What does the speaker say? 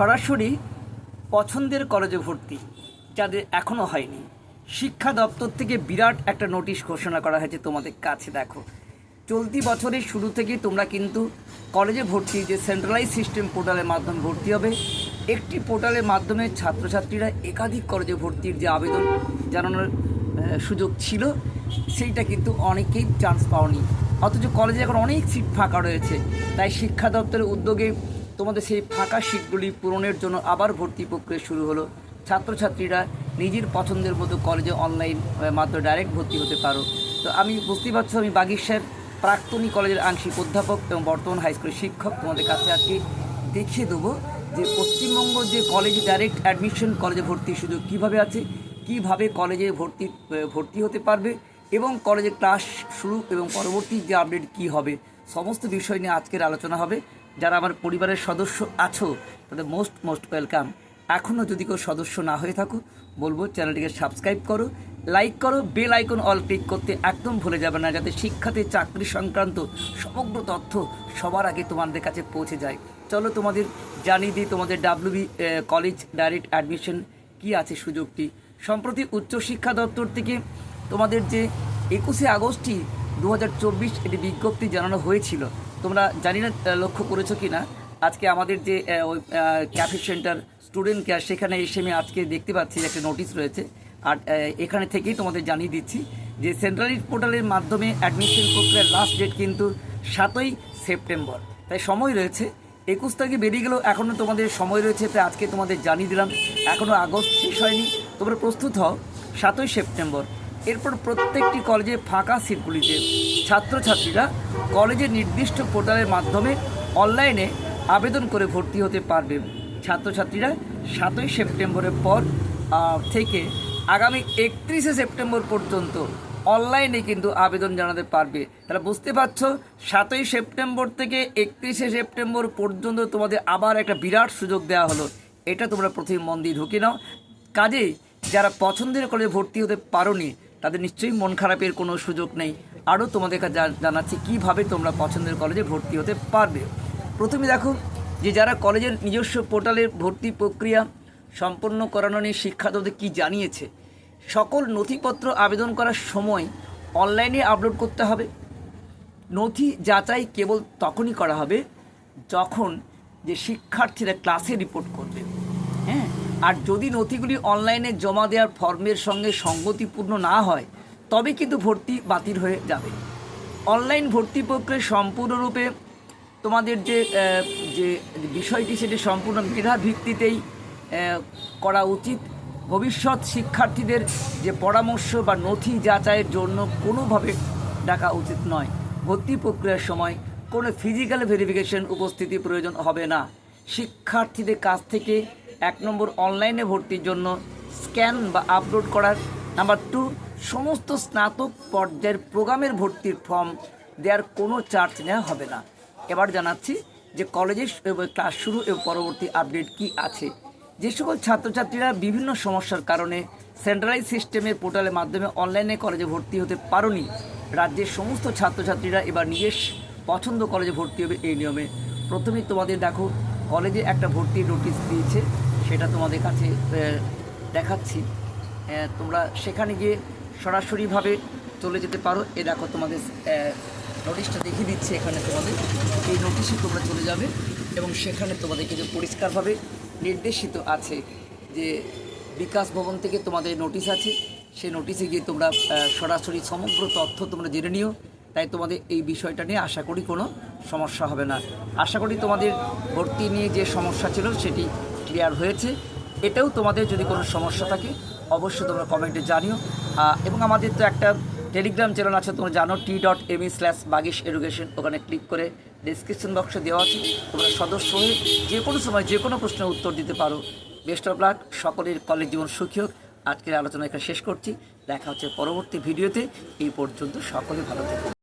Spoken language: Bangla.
সরাসরি পছন্দের কলেজে ভর্তি, যাদের এখনও হয়নি। শিক্ষা দপ্তর থেকে বিরাট একটা নোটিশ ঘোষণা করা হয়েছে তোমাদের কাছে, দেখো। চলতি বছরের শুরু থেকেই তোমরা কিন্তু কলেজে ভর্তি, যে সেন্ট্রালাইজ সিস্টেম পোর্টালের মাধ্যমে ভর্তি হবে, একটি পোর্টালের মাধ্যমে ছাত্রছাত্রীরা একাধিক কলেজে ভর্তির যে আবেদন জানানোর সুযোগ ছিল, সেইটা কিন্তু অনেকেই চান্স পাওনি। অথচ কলেজে এখন অনেক সিট ফাঁকা রয়েছে। তাই শিক্ষা দপ্তরের উদ্যোগে তোমাদের সেই ফাঁকা সিটগুলি পূরণের জন্য আবার ভর্তি প্রক্রিয়া শুরু হলো। ছাত্রছাত্রীরা নিজের পছন্দের মতো কলেজে অনলাইন মাত্র ডাইরেক্ট ভর্তি হতে পারো। তো আমি বুঝতেই পারছ, আমি বাগিসার প্রাক্তনী কলেজের আংশিক অধ্যাপক এবং বর্তমান হাই স্কুলের শিক্ষক। তোমাদের কাছে আজকে দেখিয়ে দেবো যে পশ্চিমবঙ্গ যে কলেজে ডাইরেক্ট অ্যাডমিশন কলেজে ভর্তির সুযোগ কীভাবে আছে, কীভাবে কলেজে ভর্তি ভর্তি হতে পারবে এবং কলেজে ক্লাস শুরু এবং পরবর্তী যে আপডেট কী হবে, সমস্ত বিষয় নিয়ে আজকের আলোচনা হবে। যারা আমার পরিবারের সদস্য আছো, তাদের মোস্ট মোস্ট ওয়েলকাম এখনও যদি কেউ সদস্য না হয়ে থাকো, বলব চ্যানেলটিকে সাবস্ক্রাইব করো লাইক করো বেল আইকন অল ক্লিক করতে একদম ভুলে যাবে না, যাতে শিক্ষাতে চাকরি সংক্রান্ত সমগ্র তথ্য সবার আগে তোমাদের কাছে পৌঁছে যায়। চলো তোমাদের জানিয়ে দিই, তোমাদের ডাব্লিউবি কলেজ ডাইরেক্ট অ্যাডমিশন কি আছে সুযোগটি। সম্প্রতি উচ্চশিক্ষা দপ্তর থেকে তোমাদের যে একুশে আগস্টই দু হাজার চব্বিশ এটি বিজ্ঞপ্তি জানানো হয়েছিল। তোমরা জানি না লক্ষ্য করেছ কি না আজকে আমাদের যে ওই ক্যাফে সেন্টার স্টুডেন্ট কেয়ার, সেখানে এসে আমি আজকে দেখতে পাচ্ছি একটা নোটিশ রয়েছে। আর এখানে থেকেই তোমাদের জানিয়ে দিচ্ছি যে সেন্ট্রাল পোর্টালের মাধ্যমে অ্যাডমিশন প্রক্রিয়ার লাস্ট ডেট কিন্তু সাতই সেপ্টেম্বর। তাই সময় রয়েছে। একুশ তারিখে বেরিয়ে গেলেও এখনও তোমাদের সময় রয়েছে, তাই আজকে তোমাদের জানিয়ে দিলাম। এখনও আগস্ট শেষ হয়নি। তোমরা প্রস্তুত হও, সাতই সেপ্টেম্বর। এরপর প্রত্যেকটি কলেজে ফাঁকা সিটগুলিতে ছাত্রছাত্রীরা কলেজের নির্দিষ্ট পোর্টালের মাধ্যমে অনলাইনে আবেদন করে ভর্তি হতে পারবে। ছাত্রছাত্রীরা সাতই সেপ্টেম্বরের পর থেকে আগামী একত্রিশে সেপ্টেম্বর পর্যন্ত অনলাইনে কিন্তু আবেদন জানাতে পারবে। তাহলে বুঝতে পারছ, সাতই সেপ্টেম্বর থেকে একত্রিশে সেপ্টেম্বর পর্যন্ত তোমাদের আবার একটা বিরাট সুযোগ দেওয়া হলো। এটা তোমরা প্রথমে মন দিয়ে ঢুকে নাও। কাজেই যারা পছন্দের কলেজে ভর্তি হতে পারোনি তাদের নিশ্চয়ই মন খারাপের কোনো সুযোগ নেই। আরও তোমাদের কাছে জানাচ্ছি কীভাবে তোমরা পছন্দের কলেজে ভর্তি হতে পারবে। প্রথমে দেখো যে যারা কলেজের নিজস্ব পোর্টালের ভর্তি প্রক্রিয়া সম্পন্ন করানো নিয়ে শিক্ষা দপ্তর কী জানিয়েছে? সকল নথিপত্র আবেদন করার সময় অনলাইনে আপলোড করতে হবে। নথি যাচাই কেবল তখনই করা হবে যখন যে শিক্ষার্থীরা ক্লাসে রিপোর্ট করবে। হ্যাঁ? আর যদি নথিগুলি অনলাইনে জমা দেওয়ার ফর্মের সঙ্গে সঙ্গতিপূর্ণ না হয়, তবে কিন্তু ভর্তি বাতিল হয়ে যাবে। অনলাইন ভর্তি প্রক্রিয়া সম্পূর্ণরূপে তোমাদের যে যে বিষয়টি সেটি সম্পূর্ণ মেধা ভিত্তিতেই করা উচিত। ভবিষ্যৎ শিক্ষার্থীদের যে পরামর্শ বা নথি যাচাইয়ের জন্য কোনোভাবে ডাকা উচিত নয়। ভর্তি প্রক্রিয়ার সময় কোনো ফিজিক্যাল ভেরিফিকেশন উপস্থিতি প্রয়োজন হবে না। শিক্ষার্থীদের কাছ থেকে এক নম্বর অনলাইনে ভর্তির জন্য স্ক্যান বা আপলোড করার নাম্বার টু, সমস্ত স্নাতক পর্যায়ের প্রোগ্রামের ভর্তির ফর্ম দেওয়ার কোনো চার্জ নেওয়া হবে না। এবার জানাচ্ছি যে কলেজের ক্লাস শুরু এবং পরবর্তী আপডেট কি আছে। যে সকল ছাত্রছাত্রীরা বিভিন্ন সমস্যার কারণে সেন্ট্রালাইজ সিস্টেমের পোর্টালের মাধ্যমে অনলাইনে কলেজে ভর্তি হতে পারোনি। রাজ্যের সমস্ত ছাত্রছাত্রীরা এবার নিজের পছন্দ কলেজে ভর্তি হবে এই নিয়মে। প্রথমেই তোমাদের দেখো, কলেজে একটা ভর্তির নোটিশ দিয়েছে সেটা তোমাদের কাছে দেখাচ্ছি। তোমরা সেখানে গিয়ে সরাসরিভাবে চলে যেতে পারো। এ, দেখো তোমাদের নোটিশটা দেখিয়ে দিচ্ছে এখানে তোমাদের। এই নোটিশে তোমরা চলে যাবে এবং সেখানে তোমাদের কিন্তু পরিষ্কারভাবে নির্দেশিত আছে যে বিকাশ ভবন থেকে তোমাদের নোটিশ আছে সেই নোটিশে গিয়ে তোমরা সরাসরি সমগ্র তথ্য তোমরা জেনে নিও। তাই তোমাদের এই বিষয়টা নিয়ে আশা করি কোনো সমস্যা হবে না। আশা করি তোমাদের ভর্তি নিয়ে যে সমস্যা ছিল সেটি ক্লিয়ার হয়েছে। এটাও তোমাদের যদি কোনো সমস্যা থাকে, অবশ্যই তোমরা কমেন্টে জানিও। এবং আমাদের তো একটা টেলিগ্রাম চ্যানেল আছে, তোমরা জানো T dot M slash Bagish education ওখানে ক্লিক করে ডিসক্রিপশন বক্সে দেওয়া আছে। তোমরা সদস্য হয়ে যে কোনো সময় যে কোনো প্রশ্নের উত্তর দিতে পারো। বেস্ট অফ লাক সকলের কলেজ জীবন সুখী হোক। আজকের আলোচনা এখানে শেষ করছি। দেখা হচ্ছে পরবর্তী ভিডিওতে। এই পর্যন্ত সকলে ভালো থেকো।